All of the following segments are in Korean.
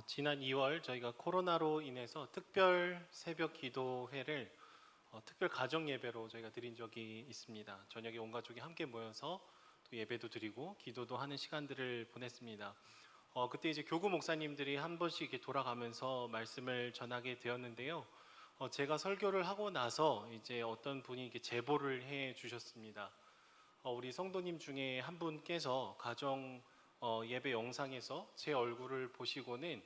어, 지난 2월 저희가 코로나로 인해서 특별 새벽 기도회를 어, 특별 가정 예배로 저희가 드린 적이 있습니다. 저녁에 온 가족이 함께 모여서 또 예배도 드리고 기도도 하는 시간들을 보냈습니다. 어, 그때 이제 교구 목사님들이 한 번씩 이렇게 돌아가면서 말씀을 전하게 되었는데요. 어, 제가 설교를 하고 나서 이제 어떤 분이 이렇게 제보를 해 주셨습니다. 어, 우리 성도님 중에 한 분께서 가정 어, 예배 영상에서 제 얼굴을 보시고는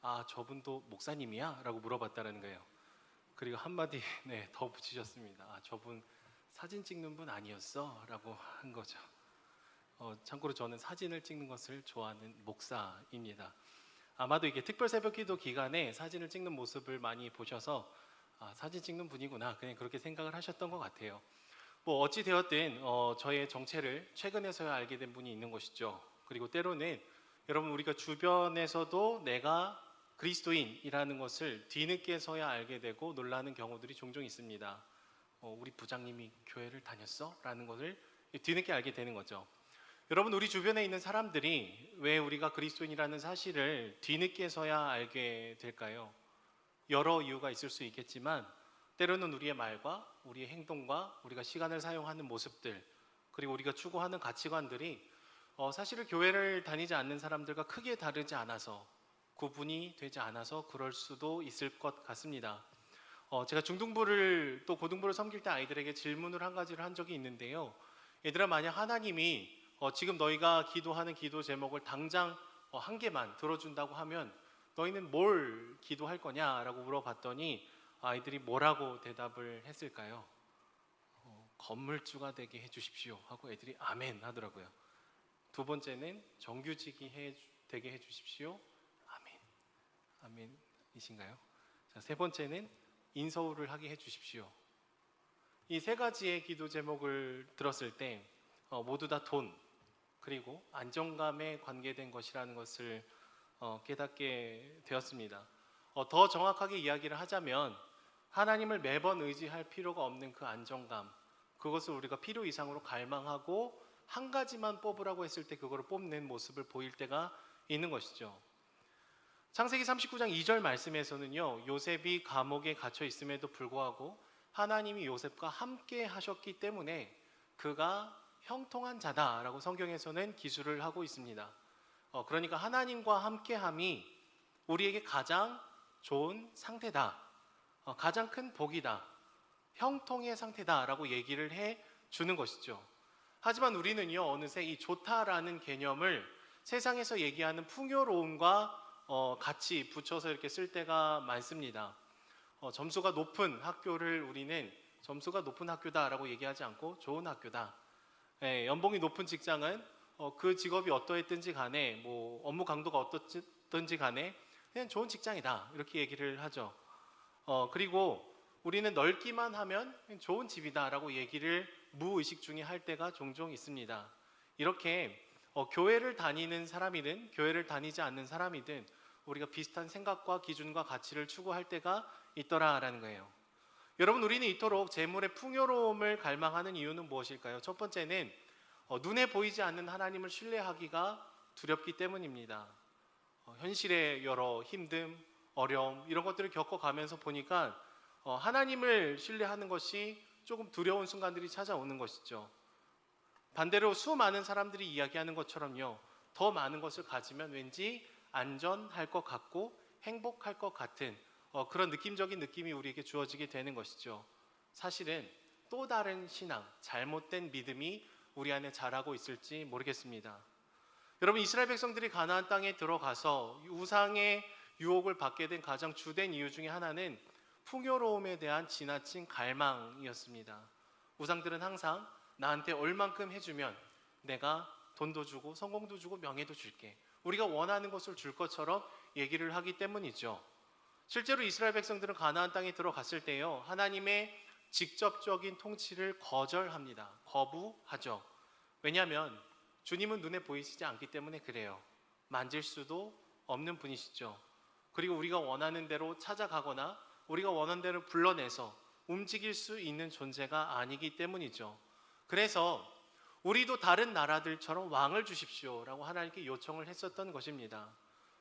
아 저분도 목사님이야 라고 물어봤다는 거예요. 그리고 한마디 네, 더 붙이셨습니다. 아 저분 사진 찍는 분 아니었어 라고 한 거죠. 어, 참고로 저는 사진을 찍는 것을 좋아하는 목사입니다. 아마도 이게 특별 새벽기도 기간에 사진을 찍는 모습을 많이 보셔서 아, 사진 찍는 분이구나 그냥 그렇게 생각을 하셨던 것 같아요. 뭐 어찌 되었든 어, 저의 정체를 최근에서야 알게 된 분이 있는 것이죠. 그리고 때로는 여러분 우리가 주변에서도 내가 그리스도인이라는 것을 뒤늦게서야 알게 되고 놀라는 경우들이 종종 있습니다. 어, 우리 부장님이 교회를 다녔어?라는 것을 뒤늦게 알게 되는 거죠. 여러분 우리 주변에 있는 사람들이 왜 우리가 그리스도인이라는 사실을 뒤늦게서야 알게 될까요? 여러 이유가 있을 수 있겠지만 때로는 우리의 말과 우리의 행동과 우리가 시간을 사용하는 모습들 그리고 우리가 추구하는 가치관들이 어, 사실은 교회를 다니지 않는 사람들과 크게 다르지 않아서 구분이 되지 않아서 그럴 수도 있을 것 같습니다. 어, 제가 중등부를 또 고등부를 섬길 때 아이들에게 질문을 한 가지를 한 적이 있는데요. 얘들아 만약 하나님이 어, 지금 너희가 기도하는 기도 제목을 당장 어, 한 개만 들어준다고 하면 너희는 뭘 기도할 거냐라고 물어봤더니 아이들이 뭐라고 대답을 했을까요? 어, 건물주가 되게 해주십시오 하고 애들이 아멘 하더라고요. 두 번째는 정규직이 해, 되게 해주십시오. 아멘. 아멘이신가요? 자, 세 번째는 인서울을 하게 해주십시오. 이 세 가지의 기도 제목을 들었을 때 어, 모두 다 돈 그리고 안정감에 관계된 것이라는 것을 어, 깨닫게 되었습니다. 어, 더 정확하게 이야기를 하자면 하나님을 매번 의지할 필요가 없는 그 안정감 그것을 우리가 필요 이상으로 갈망하고 한 가지만 뽑으라고 했을 때 그거를 뽑는 모습을 보일 때가 있는 것이죠. 창세기 39장 2절 말씀에서는요. 요셉이 감옥에 갇혀 있음에도 불구하고 하나님이 요셉과 함께 하셨기 때문에 그가 형통한 자다라고 성경에서는 기술을 하고 있습니다. 어, 그러니까 하나님과 함께함이 우리에게 가장 좋은 상태다. 어, 가장 큰 복이다. 형통의 상태다라고 얘기를 해 주는 것이죠. 하지만 우리는요, 어느새 이 좋다라는 개념을 세상에서 얘기하는 풍요로움과 어, 같이 붙여서 이렇게 쓸 때가 많습니다. 어, 점수가 높은 학교를 우리는 점수가 높은 학교다라고 얘기하지 않고 좋은 학교다. 예, 연봉이 높은 직장은 어, 그 직업이 어떠했든지 간에 뭐 업무 강도가 어떻든지 간에 그냥 좋은 직장이다 이렇게 얘기를 하죠. 어, 그리고 우리는 넓기만 하면 좋은 집이다라고 얘기를 무의식 중에 할 때가 종종 있습니다. 이렇게 어, 교회를 다니는 사람이든 교회를 다니지 않는 사람이든 우리가 비슷한 생각과 기준과 가치를 추구할 때가 있더라라는 거예요. 여러분 우리는 이토록 재물의 풍요로움을 갈망하는 이유는 무엇일까요? 첫 번째는 어, 눈에 보이지 않는 하나님을 신뢰하기가 두렵기 때문입니다. 어, 현실의 여러 힘듦, 어려움 이런 것들을 겪어가면서 보니까 어, 하나님을 신뢰하는 것이 조금 두려운 순간들이 찾아오는 것이죠. 반대로 수많은 사람들이 이야기하는 것처럼요, 더 많은 것을 가지면 왠지 안전할 것 같고 행복할 것 같은 어, 그런 느낌적인 느낌이 우리에게 주어지게 되는 것이죠. 사실은 또 다른 신앙, 잘못된 믿음이 우리 안에 자라고 있을지 모르겠습니다. 여러분 이스라엘 백성들이 가나안 땅에 들어가서 우상의 유혹을 받게 된 가장 주된 이유 중에 하나는 풍요로움에 대한 지나친 갈망이었습니다. 우상들은 항상 나한테 얼만큼 해주면 내가 돈도 주고 성공도 주고 명예도 줄게. 우리가 원하는 것을 줄 것처럼 얘기를 하기 때문이죠. 실제로 이스라엘 백성들은 가나안 땅에 들어갔을 때요. 하나님의 직접적인 통치를 거절합니다. 거부하죠. 왜냐하면 주님은 눈에 보이시지 않기 때문에 그래요. 만질 수도 없는 분이시죠. 그리고 우리가 원하는 대로 찾아가거나 우리가 원하는 대로 불러내서 움직일 수 있는 존재가 아니기 때문이죠. 그래서 우리도 다른 나라들처럼 왕을 주십시오라고 하나님께 요청을 했었던 것입니다.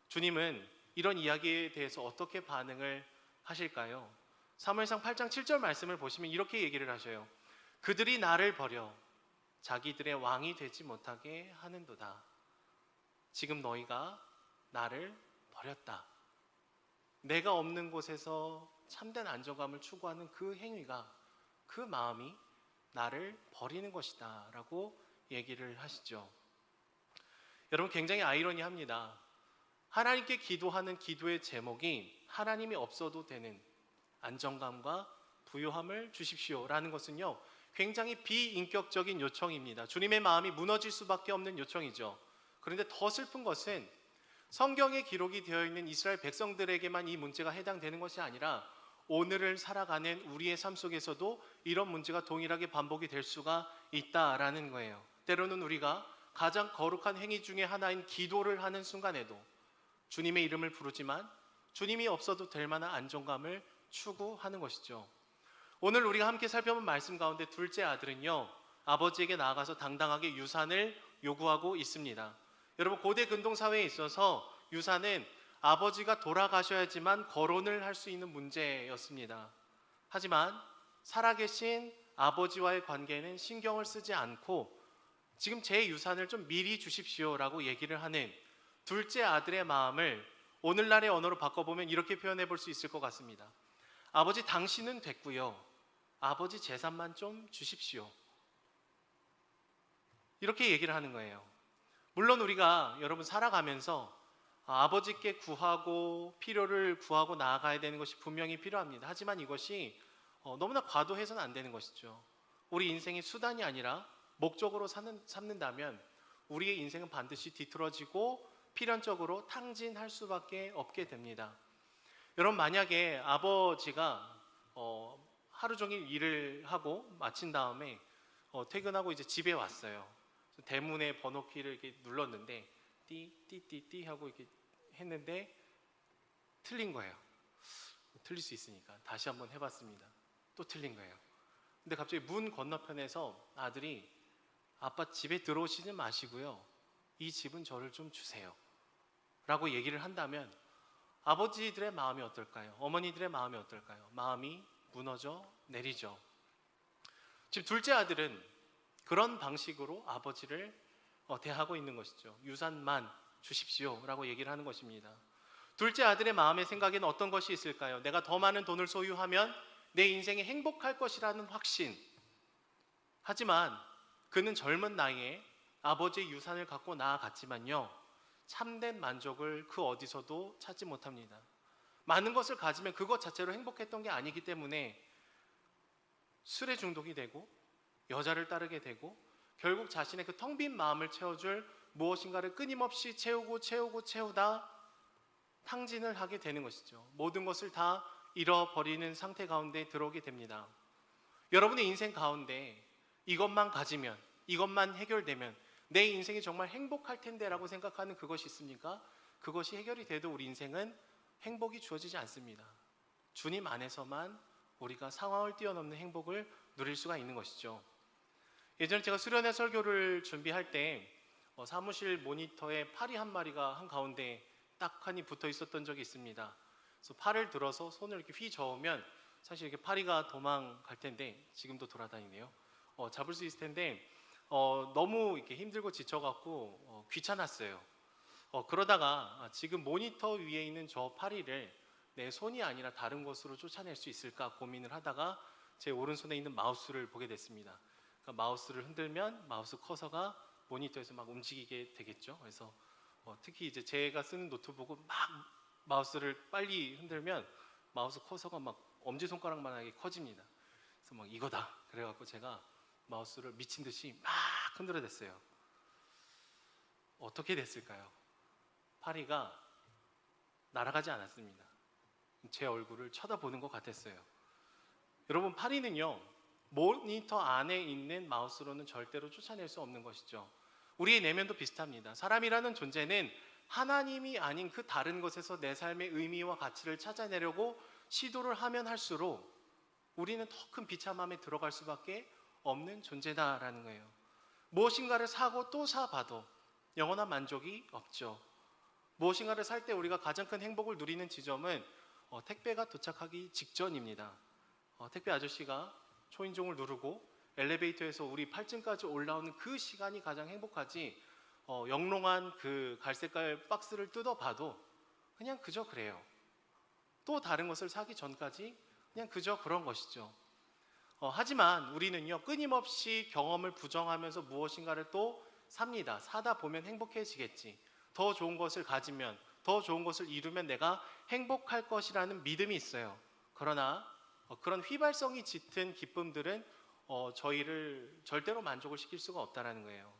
주님은 이런 이야기에 대해서 어떻게 반응을 하실까요? 사무엘상 8장 7절 말씀을 보시면 이렇게 얘기를 하셔요. 그들이 나를 버려 자기들의 왕이 되지 못하게 하는도다. 지금 너희가 나를 버렸다. 내가 없는 곳에서 참된 안정감을 추구하는 그 행위가 그 마음이 나를 버리는 것이다. 라고 얘기를 하시죠. 여러분 굉장히 아이러니합니다. 하나님께 기도하는 기도의 제목이 하나님이 없어도 되는 안정감과 부요함을 주십시오 라는 것은요. 굉장히 비인격적인 요청입니다. 주님의 마음이 무너질 수밖에 없는 요청이죠. 그런데 더 슬픈 것은 성경에 기록이 되어 있는 이스라엘 백성들에게만 이 문제가 해당되는 것이 아니라 오늘을 살아가는 우리의 삶 속에서도 이런 문제가 동일하게 반복이 될 수가 있다라는 거예요. 때로는 우리가 가장 거룩한 행위 중에 하나인 기도를 하는 순간에도 주님의 이름을 부르지만 주님이 없어도 될 만한 안정감을 추구하는 것이죠. 오늘 우리가 함께 살펴본 말씀 가운데 둘째 아들은요, 아버지에게 나아가서 당당하게 유산을 요구하고 있습니다. 여러분, 고대 근동 사회에 있어서 유산은 아버지가 돌아가셔야지만 거론을 할 수 있는 문제였습니다. 하지만 살아계신 아버지와의 관계는 신경을 쓰지 않고 지금 제 유산을 좀 미리 주십시오라고 얘기를 하는 둘째 아들의 마음을 오늘날의 언어로 바꿔보면 이렇게 표현해 볼 수 있을 것 같습니다. 아버지 당신은 됐고요. 아버지 재산만 좀 주십시오. 이렇게 얘기를 하는 거예요. 물론 우리가 여러분 살아가면서 아버지께 구하고 필요를 구하고 나아가야 되는 것이 분명히 필요합니다. 하지만 이것이 어, 너무나 과도해서는 안 되는 것이죠. 우리 인생의 수단이 아니라 목적으로 사는, 삼는다면 우리의 인생은 반드시 뒤틀어지고 필연적으로 탕진할 수밖에 없게 됩니다. 여러분 만약에 아버지가 어, 하루 종일 일을 하고 마친 다음에 어, 퇴근하고 이제 집에 왔어요. 대문의 번호키를 이렇게 눌렀는데 띠띠띠띠 하고 이렇게 했는데 틀린 거예요. 틀릴 수 있으니까 다시 한번 해봤습니다. 또 틀린 거예요. 근데 갑자기 문 건너편에서 아들이 아빠 집에 들어오시지 마시고요. 이 집은 저를 좀 주세요. 라고 얘기를 한다면 아버지들의 마음이 어떨까요? 어머니들의 마음이 어떨까요? 마음이 무너져 내리죠. 지금 둘째 아들은 그런 방식으로 아버지를 어, 대하고 있는 것이죠. 유산만 주십시오 라고 얘기를 하는 것입니다. 둘째 아들의 마음의 생각에는 어떤 것이 있을까요? 내가 더 많은 돈을 소유하면 내 인생이 행복할 것이라는 확신. 하지만 그는 젊은 나이에 아버지의 유산을 갖고 나아갔지만요. 참된 만족을 그 어디서도 찾지 못합니다. 많은 것을 가지면 그것 자체로 행복했던 게 아니기 때문에 술에 중독이 되고 여자를 따르게 되고 결국 자신의 그 텅 빈 마음을 채워줄 무엇인가를 끊임없이 채우고 채우고 채우다 탕진을 하게 되는 것이죠. 모든 것을 다 잃어버리는 상태 가운데 들어오게 됩니다. 여러분의 인생 가운데 이것만 가지면, 이것만 해결되면 내 인생이 정말 행복할 텐데라고 생각하는 그것이 있습니까? 그것이 해결이 돼도 우리 인생은 행복이 주어지지 않습니다. 주님 안에서만 우리가 상황을 뛰어넘는 행복을 누릴 수가 있는 것이죠. 예전에 제가 수련회 설교를 준비할 때 어, 사무실 모니터에 파리 한 마리가 한 가운데 딱 하니 붙어 있었던 적이 있습니다. 그래서 팔을 들어서 손을 이렇게 휘 저으면 사실 이렇게 파리가 도망갈 텐데 지금도 돌아다니네요. 어, 잡을 수 있을 텐데 어, 너무 이렇게 힘들고 지쳐갖고 어, 귀찮았어요. 어, 그러다가 아, 지금 모니터 위에 있는 저 파리를 내 손이 아니라 다른 곳으로 쫓아낼 수 있을까 고민을 하다가 제 오른손에 있는 마우스를 보게 됐습니다. 그러니까 마우스를 흔들면 마우스 커서가 모니터에서 막 움직이게 되겠죠. 그래서 어, 특히 이제 제가 쓰는 노트북은 막 마우스를 빨리 흔들면 마우스 커서가 막 엄지 손가락만하게 커집니다. 그래서 막 이거다. 그래갖고 제가 마우스를 미친 듯이 막 흔들어댔어요. 어떻게 됐을까요? 파리가 날아가지 않았습니다. 제 얼굴을 쳐다보는 것 같았어요. 여러분 파리는요 모니터 안에 있는 마우스로는 절대로 쫓아낼 수 없는 것이죠. 우리의 내면도 비슷합니다. 사람이라는 존재는 하나님이 아닌 그 다른 것에서 내 삶의 의미와 가치를 찾아내려고 시도를 하면 할수록 우리는 더 큰 비참함에 들어갈 수밖에 없는 존재다라는 거예요. 무엇인가를 사고 또 사봐도 영원한 만족이 없죠. 무엇인가를 살 때 우리가 가장 큰 행복을 누리는 지점은 어, 택배가 도착하기 직전입니다. 어, 택배 아저씨가 초인종을 누르고 엘리베이터에서 우리 8층까지 올라오는 그 시간이 가장 행복하지. 어, 영롱한 그 갈색깔 박스를 뜯어봐도 그냥 그저 그래요. 또 다른 것을 사기 전까지 그냥 그저 그런 것이죠. 어, 하지만 우리는요 끊임없이 경험을 부정하면서 무엇인가를 또 삽니다. 사다 보면 행복해지겠지. 더 좋은 것을 가지면 더 좋은 것을 이루면 내가 행복할 것이라는 믿음이 있어요. 그러나 어, 그런 휘발성이 짙은 기쁨들은 어, 저희를 절대로 만족을 시킬 수가 없다라는 거예요.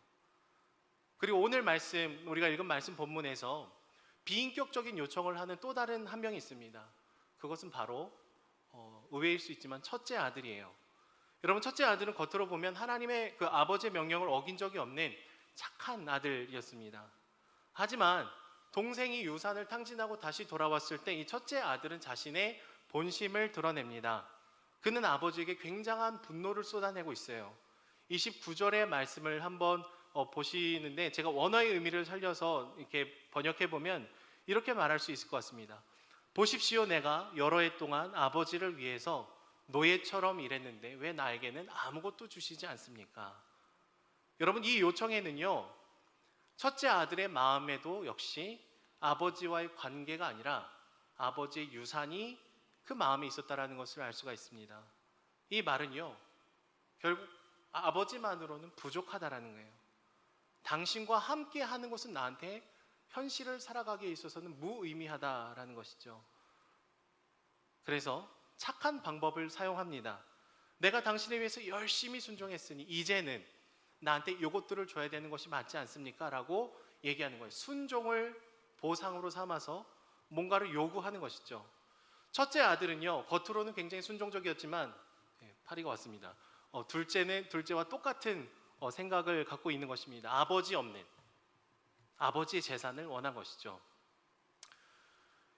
그리고 오늘 말씀 우리가 읽은 말씀 본문에서 비인격적인 요청을 하는 또 다른 한 명이 있습니다. 그것은 바로 어, 의외일 수 있지만 첫째 아들이에요. 여러분 첫째 아들은 겉으로 보면 하나님의 그 아버지의 명령을 어긴 적이 없는 착한 아들이었습니다. 하지만 동생이 유산을 탕진하고 다시 돌아왔을 때 이 첫째 아들은 자신의 본심을 드러냅니다. 그는 아버지에게 굉장한 분노를 쏟아내고 있어요. 29절의 말씀을 한번 어, 보시는데 제가 원어의 의미를 살려서 이렇게 번역해 보면 이렇게 말할 수 있을 것 같습니다. 보십시오, 내가 여러 해 동안 아버지를 위해서 노예처럼 일했는데 왜 나에게는 아무것도 주시지 않습니까? 여러분 이 요청에는요 첫째 아들의 마음에도 역시 아버지와의 관계가 아니라 아버지의 유산이 그 마음에 있었다라는 것을 알 수가 있습니다. 이 말은요 결국 아버지만으로는 부족하다라는 거예요. 당신과 함께 하는 것은 나한테 현실을 살아가기에 있어서는 무의미하다라는 것이죠. 그래서 착한 방법을 사용합니다. 내가 당신에 위해서 열심히 순종했으니 이제는 나한테 이것들을 줘야 되는 것이 맞지 않습니까? 라고 얘기하는 거예요. 순종을 보상으로 삼아서 뭔가를 요구하는 것이죠. 첫째 아들은요, 겉으로는 굉장히 순종적이었지만, 네, 파리가 왔습니다. 어, 둘째는 둘째와 똑같은 어, 생각을 갖고 있는 것입니다. 아버지 없는 아버지의 재산을 원한 것이죠.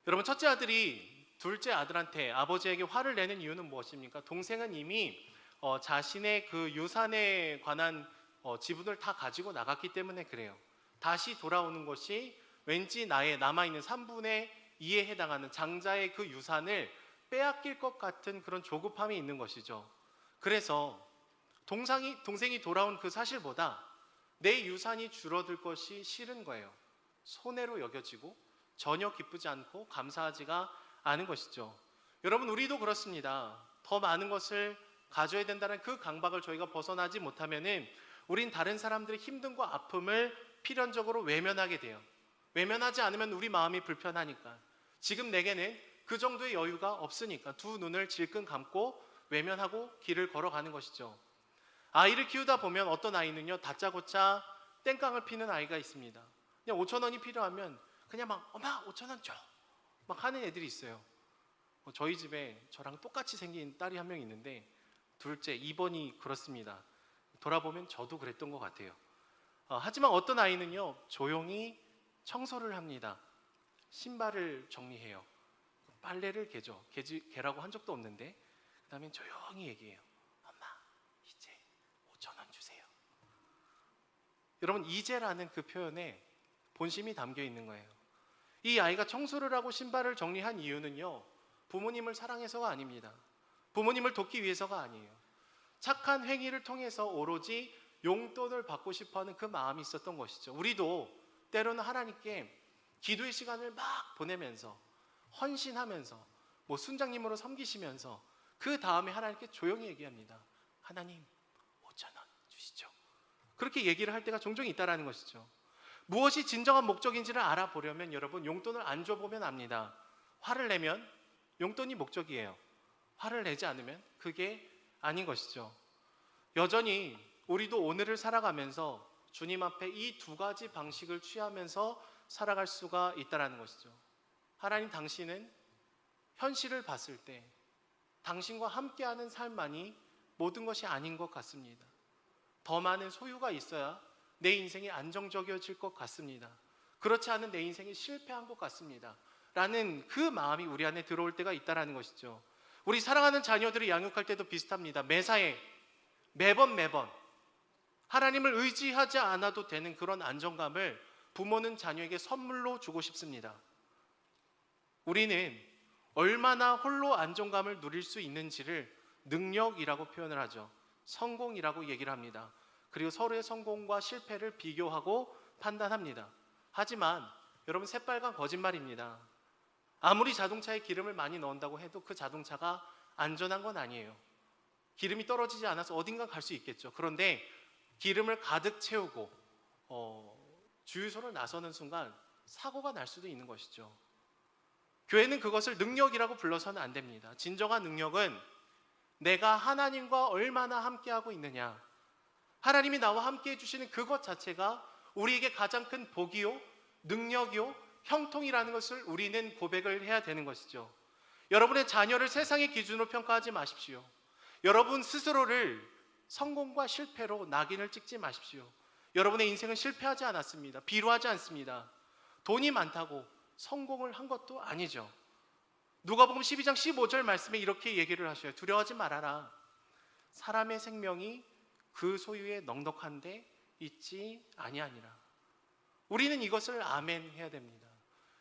여러분 첫째 아들이 둘째 아들한테 아버지에게 화를 내는 이유는 무엇입니까? 동생은 이미 어, 자신의 그 유산에 관한 어, 지분을 다 가지고 나갔기 때문에 그래요. 다시 돌아오는 것이 왠지 나의 남아 있는 3분의 2에 해당하는 장자의 그 유산을 빼앗길 것 같은 그런 조급함이 있는 것이죠. 그래서 동상이, 동생이 돌아온 그 사실보다 내 유산이 줄어들 것이 싫은 거예요. 손해로 여겨지고 전혀 기쁘지 않고 감사하지가 않은 것이죠. 여러분 우리도 그렇습니다. 더 많은 것을 가져야 된다는 그 강박을 저희가 벗어나지 못하면은 우린 다른 사람들의 힘듦과 아픔을 필연적으로 외면하게 돼요. 외면하지 않으면 우리 마음이 불편하니까. 지금 내게는 그 정도의 여유가 없으니까 두 눈을 질끈 감고 외면하고 길을 걸어가는 것이죠. 아이를 키우다 보면 어떤 아이는요 다짜고짜 땡깡을 피는 아이가 있습니다. 그냥 5천 원이 필요하면 그냥 막 엄마 5천 원 줘. 막 하는 애들이 있어요. 어, 저희 집에 저랑 똑같이 생긴 딸이 한 명 있는데 둘째 2번이 그렇습니다. 돌아보면 저도 그랬던 것 같아요. 어, 하지만 어떤 아이는요 조용히 청소를 합니다. 신발을 정리해요. 빨래를 개죠. 개지, 개라고 한 적도 없는데 그 다음에 조용히 얘기해요. 엄마 이제 5천 원 주세요. 여러분 이제라는 그 표현에 본심이 담겨 있는 거예요. 이 아이가 청소를 하고 신발을 정리한 이유는요. 부모님을 사랑해서가 아닙니다. 부모님을 돕기 위해서가 아니에요. 착한 행위를 통해서 오로지 용돈을 받고 싶어 하는 그 마음이 있었던 것이죠. 우리도 때로는 하나님께 기도의 시간을 막 보내면서 헌신하면서 뭐 순장님으로 섬기시면서 그 다음에 하나님께 조용히 얘기합니다. 하나님 5천 원 주시죠. 그렇게 얘기를 할 때가 종종 있다라는 것이죠. 무엇이 진정한 목적인지를 알아보려면 여러분 용돈을 안 줘보면 압니다. 화를 내면 용돈이 목적이에요. 화를 내지 않으면 그게 아닌 것이죠. 여전히 우리도 오늘을 살아가면서 주님 앞에 이 두 가지 방식을 취하면서 살아갈 수가 있다라는 것이죠. 하나님 당신은 현실을 봤을 때 당신과 함께하는 삶만이 모든 것이 아닌 것 같습니다. 더 많은 소유가 있어야 내 인생이 안정적이어질 것 같습니다. 그렇지 않은 내 인생이 실패한 것 같습니다. 라는 그 마음이 우리 안에 들어올 때가 있다라는 것이죠. 우리 사랑하는 자녀들을 양육할 때도 비슷합니다. 매사에 매번 매번 하나님을 의지하지 않아도 되는 그런 안정감을 부모는 자녀에게 선물로 주고 싶습니다. 우리는 얼마나 홀로 안정감을 누릴 수 있는지를 능력이라고 표현을 하죠. 성공이라고 얘기를 합니다. 그리고 서로의 성공과 실패를 비교하고 판단합니다. 하지만 여러분 새빨간 거짓말입니다. 아무리 자동차에 기름을 많이 넣는다고 해도 그 자동차가 안전한 건 아니에요. 기름이 떨어지지 않아서 어딘가 갈 수 있겠죠. 그런데 기름을 가득 채우고 어, 주유소를 나서는 순간 사고가 날 수도 있는 것이죠. 교회는 그것을 능력이라고 불러서는 안 됩니다. 진정한 능력은 내가 하나님과 얼마나 함께하고 있느냐. 하나님이 나와 함께 해주시는 그것 자체가 우리에게 가장 큰 복이요, 능력이요, 형통이라는 것을 우리는 고백을 해야 되는 것이죠. 여러분의 자녀를 세상의 기준으로 평가하지 마십시오. 여러분 스스로를 성공과 실패로 낙인을 찍지 마십시오. 여러분의 인생은 실패하지 않았습니다. 비루하지 않습니다. 돈이 많다고 성공을 한 것도 아니죠. 누가복음 12장 15절 말씀에 이렇게 얘기를 하셔요. 두려워하지 말아라. 사람의 생명이 그 소유에 넉넉한데 있지 아니하니라. 우리는 이것을 아멘 해야 됩니다.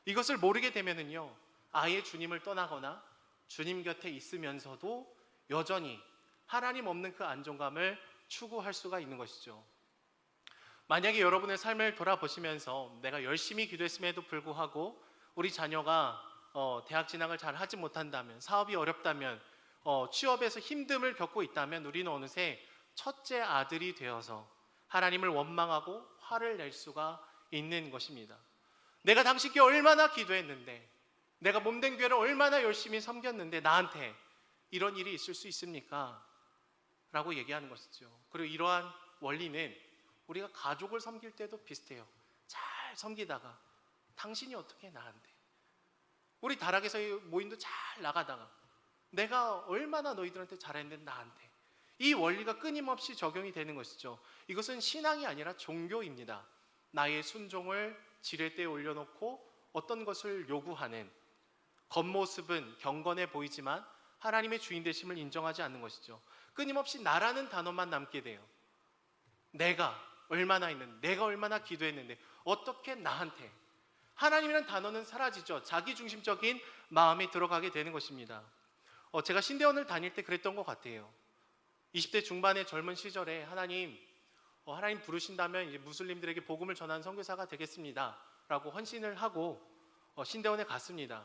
이것을 모르게 되면은요. 아예 주님을 떠나거나 주님 곁에 있으면서도 여전히 하나님 없는 그 안정감을 추구할 수가 있는 것이죠. 만약에 여러분의 삶을 돌아보시면서 내가 열심히 기도했음에도 불구하고 우리 자녀가 어, 대학 진학을 잘 하지 못한다면 사업이 어렵다면 어, 취업에서 힘듦을 겪고 있다면 우리는 어느새 첫째 아들이 되어서 하나님을 원망하고 화를 낼 수가 있는 것입니다. 내가 당신께 얼마나 기도했는데 내가 몸된 교회를 얼마나 열심히 섬겼는데 나한테 이런 일이 있을 수 있습니까? 라고 얘기하는 것이죠. 그리고 이러한 원리는 우리가 가족을 섬길 때도 비슷해요. 잘 섬기다가 당신이 어떻게 나한테 우리 다락에서 모임도 잘 나가다가 내가 얼마나 너희들한테 잘했는데 나한테 이 원리가 끊임없이 적용이 되는 것이죠. 이것은 신앙이 아니라 종교입니다. 나의 순종을 지렛대에 올려놓고 어떤 것을 요구하는 겉모습은 경건해 보이지만 하나님의 주인 되심을 인정하지 않는 것이죠. 끊임없이 나라는 단어만 남게 돼요. 내가 얼마나 했는데, 내가 얼마나 기도했는데, 어떻게 나한테. 하나님이라는 단어는 사라지죠. 자기 중심적인 마음이 들어가게 되는 것입니다. 어, 제가 신대원을 다닐 때 그랬던 것 같아요. 20대 중반의 젊은 시절에 하나님, 어, 하나님 부르신다면 이제 무슬림들에게 복음을 전하는 선교사가 되겠습니다. 라고 헌신을 하고 어, 신대원에 갔습니다.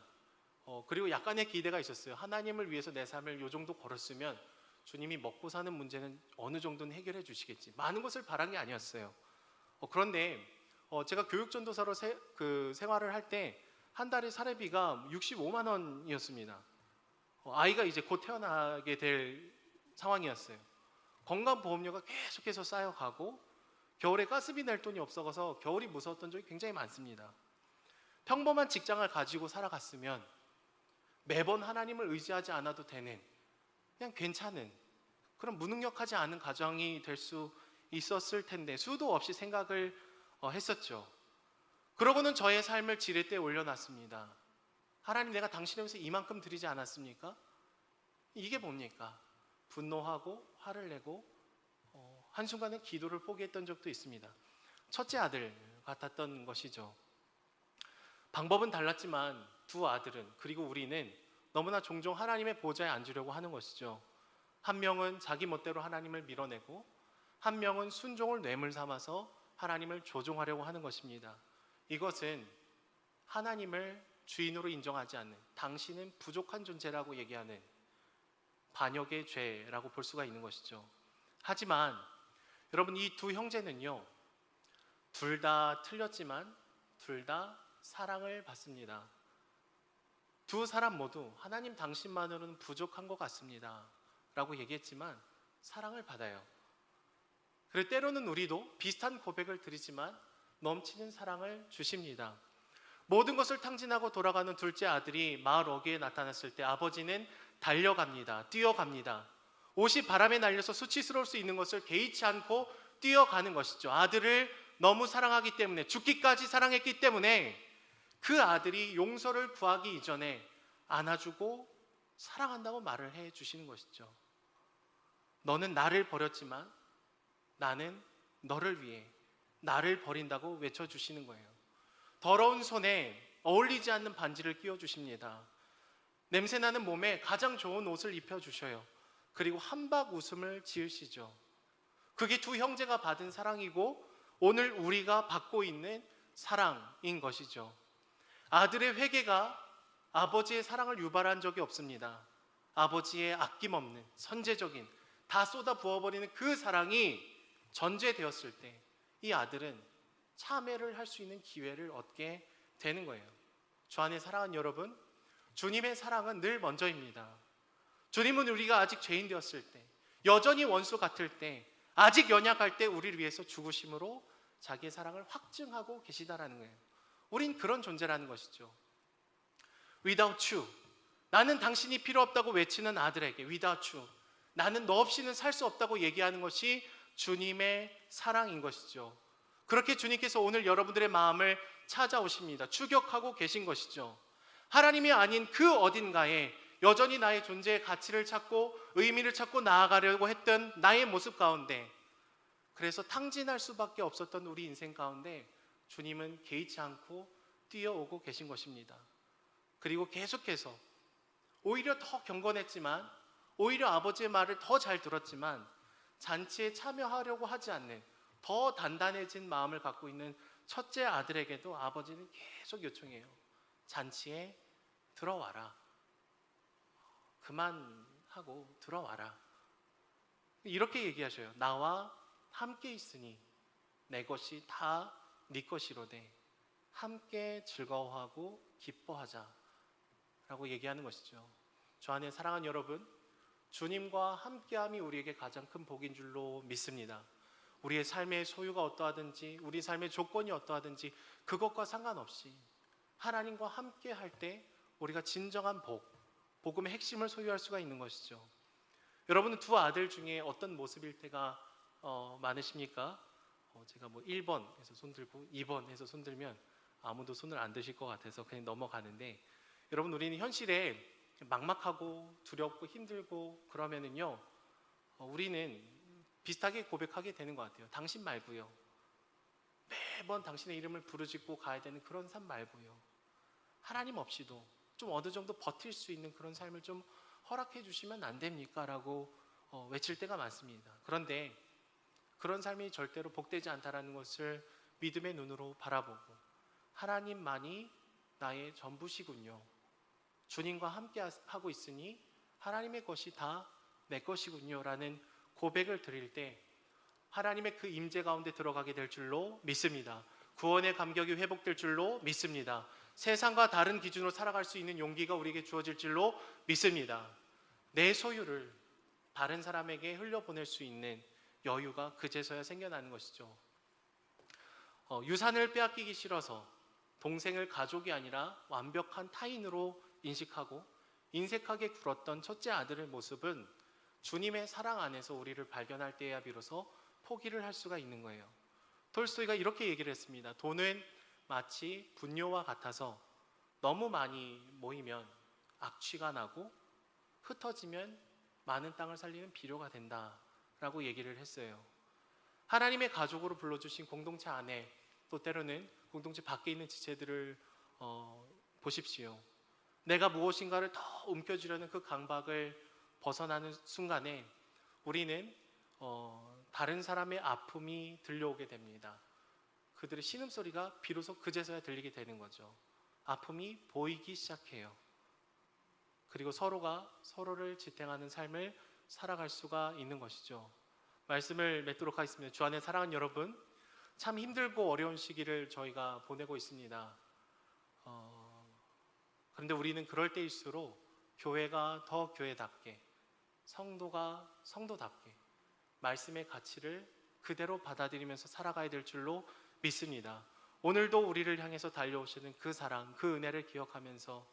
어, 그리고 약간의 기대가 있었어요. 하나님을 위해서 내 삶을 요 정도 걸었으면 주님이 먹고 사는 문제는 어느 정도는 해결해 주시겠지. 많은 것을 바란 게 아니었어요. 어, 그런데 어, 제가 교육전도사로 세, 그 생활을 할 때 한 달에 사례비가 65만 원이었습니다. 어, 아이가 이제 곧 태어나게 될 상황이었어요. 건강보험료가 계속해서 쌓여가고 겨울에 가스비 낼 돈이 없어서 겨울이 무서웠던 적이 굉장히 많습니다. 평범한 직장을 가지고 살아갔으면 매번 하나님을 의지하지 않아도 되는 그냥 괜찮은 그런 무능력하지 않은 가정이 될 수 있었을 텐데 수도 없이 생각을 어, 했었죠. 그러고는 저의 삶을 지렛대에 올려놨습니다. 하나님 내가 당신을 위해서 이만큼 드리지 않았습니까? 이게 뭡니까? 분노하고 화를 내고 어, 한순간에 기도를 포기했던 적도 있습니다. 첫째 아들 같았던 것이죠. 방법은 달랐지만 두 아들은 그리고 우리는 너무나 종종 하나님의 보좌에 앉으려고 하는 것이죠. 한 명은 자기 멋대로 하나님을 밀어내고 한 명은 순종을 뇌물 삼아서 하나님을 조종하려고 하는 것입니다. 이것은 하나님을 주인으로 인정하지 않는 당신은 부족한 존재라고 얘기하는 반역의 죄라고 볼 수가 있는 것이죠. 하지만 여러분 이 두 형제는요. 둘 다 틀렸지만 둘 다 사랑을 받습니다. 두 사람 모두 하나님 당신만으로는 부족한 것 같습니다. 라고 얘기했지만 사랑을 받아요. 그리고 때로는 우리도 비슷한 고백을 드리지만 넘치는 사랑을 주십니다. 모든 것을 탕진하고 돌아가는 둘째 아들이 마을 어귀에 나타났을 때 아버지는 달려갑니다. 뛰어갑니다. 옷이 바람에 날려서 수치스러울 수 있는 것을 개의치 않고 뛰어가는 것이죠. 아들을 너무 사랑하기 때문에 죽기까지 사랑했기 때문에 그 아들이 용서를 구하기 이전에 안아주고 사랑한다고 말을 해 주시는 것이죠. 너는 나를 버렸지만 나는 너를 위해 나를 버린다고 외쳐 주시는 거예요. 더러운 손에 어울리지 않는 반지를 끼워 주십니다. 냄새나는 몸에 가장 좋은 옷을 입혀 주셔요. 그리고 한박 웃음을 지으시죠. 그게 두 형제가 받은 사랑이고 오늘 우리가 받고 있는 사랑인 것이죠. 아들의 회개가 아버지의 사랑을 유발한 적이 없습니다. 아버지의 아낌없는 선제적인 다 쏟아 부어버리는 그 사랑이 전제되었을 때 이 아들은 참회를 할 수 있는 기회를 얻게 되는 거예요. 주 안에 사랑하는 여러분, 주님의 사랑은 늘 먼저입니다. 주님은 우리가 아직 죄인 되었을 때, 여전히 원수 같을 때, 아직 연약할 때 우리를 위해서 죽으심으로 자기의 사랑을 확증하고 계시다라는 거예요. 우린 그런 존재라는 것이죠. Without you, 나는 당신이 필요 없다고 외치는 아들에게 Without you, 나는 너 없이는 살 수 없다고 얘기하는 것이 주님의 사랑인 것이죠. 그렇게 주님께서 오늘 여러분들의 마음을 찾아오십니다. 추격하고 계신 것이죠. 하나님이 아닌 그 어딘가에 여전히 나의 존재의 가치를 찾고 의미를 찾고 나아가려고 했던 나의 모습 가운데 그래서 탕진할 수밖에 없었던 우리 인생 가운데 주님은 개의치 않고 뛰어오고 계신 것입니다. 그리고 계속해서 오히려 더 경건했지만 오히려 아버지의 말을 더 잘 들었지만 잔치에 참여하려고 하지 않는 더 단단해진 마음을 갖고 있는 첫째 아들에게도 아버지는 계속 요청해요. 잔치에 들어와라. 그만하고 들어와라. 이렇게 얘기하셔요. 나와 함께 있으니 내 것이 다 네 것이로되 함께 즐거워하고 기뻐하자. 라고 얘기하는 것이죠. 주 안에 사랑하는 여러분, 주님과 함께함이 우리에게 가장 큰 복인 줄로 믿습니다. 우리의 삶의 소유가 어떠하든지, 우리 삶의 조건이 어떠하든지, 그것과 상관없이 하나님과 함께 할 때 우리가 진정한 복, 복음의 핵심을 소유할 수가 있는 것이죠. 여러분은 두 아들 중에 어떤 모습일 때가 어, 많으십니까? 어, 제가 뭐 1번에서 손 들고 2번에서 손 들면 아무도 손을 안 드실 것 같아서 그냥 넘어가는데 여러분 우리는 현실에 막막하고 두렵고 힘들고 그러면은요 어, 우리는 비슷하게 고백하게 되는 것 같아요. 당신 말고요. 매번 당신의 이름을 부르짖고 가야 되는 그런 삶 말고요. 하나님 없이도 좀 어느 정도 버틸 수 있는 그런 삶을 좀 허락해 주시면 안 됩니까? 라고 어, 외칠 때가 많습니다. 그런데 그런 삶이 절대로 복되지 않다라는 것을 믿음의 눈으로 바라보고 하나님만이 나의 전부시군요. 주님과 함께 하고 있으니 하나님의 것이 다 내 것이군요라는 고백을 드릴 때 하나님의 그 임재 가운데 들어가게 될 줄로 믿습니다. 구원의 감격이 회복될 줄로 믿습니다. 세상과 다른 기준으로 살아갈 수 있는 용기가 우리에게 주어질 줄로 믿습니다. 내 소유를 다른 사람에게 흘려보낼 수 있는 여유가 그제서야 생겨나는 것이죠. 어, 유산을 빼앗기기 싫어서 동생을 가족이 아니라 완벽한 타인으로 인식하고 인색하게 굴었던 첫째 아들의 모습은 주님의 사랑 안에서 우리를 발견할 때야 비로소 포기를 할 수가 있는 거예요. 톨스토이가 이렇게 얘기를 했습니다. 돈은 마치 분뇨와 같아서 너무 많이 모이면 악취가 나고 흩어지면 많은 땅을 살리는 비료가 된다 라고 얘기를 했어요. 하나님의 가족으로 불러주신 공동체 안에 또 때로는 공동체 밖에 있는 지체들을 어, 보십시오. 내가 무엇인가를 더 움켜쥐려는 그 강박을 벗어나는 순간에 우리는 어, 다른 사람의 아픔이 들려오게 됩니다. 그들의 신음소리가 비로소 그제서야 들리게 되는 거죠. 아픔이 보이기 시작해요. 그리고 서로가 서로를 지탱하는 삶을 살아갈 수가 있는 것이죠. 말씀을 맺도록 하겠습니다. 주 안에 사랑하는 여러분, 참 힘들고 어려운 시기를 저희가 보내고 있습니다. 어, 그런데 우리는 그럴 때일수록 교회가 더 교회답게, 성도가 성도답게 말씀의 가치를 그대로 받아들이면서 살아가야 될 줄로 믿습니다. 오늘도 우리를 향해서 달려오시는 그 사랑, 그 은혜를 기억하면서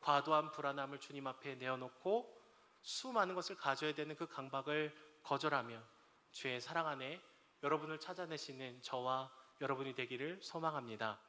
과도한 불안함을 주님 앞에 내어놓고 수많은 것을 가져야 되는 그 강박을 거절하며 주의 사랑 안에 여러분을 찾아내시는 저와 여러분이 되기를 소망합니다.